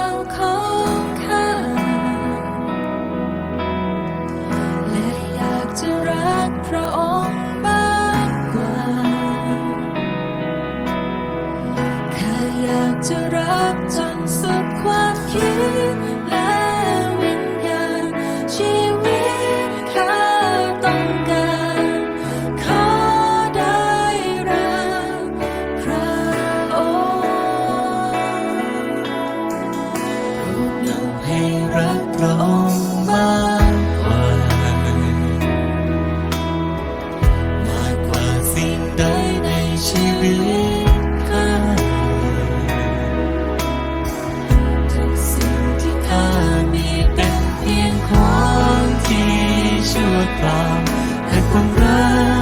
างเขา รักพระองค์มากกว่า มากกว่าสิ่งใดในชีวิตข้าทุกสิ่งที่ข้ามีเป็นเพียงขอที่ชั่วคาวแต่ความรัก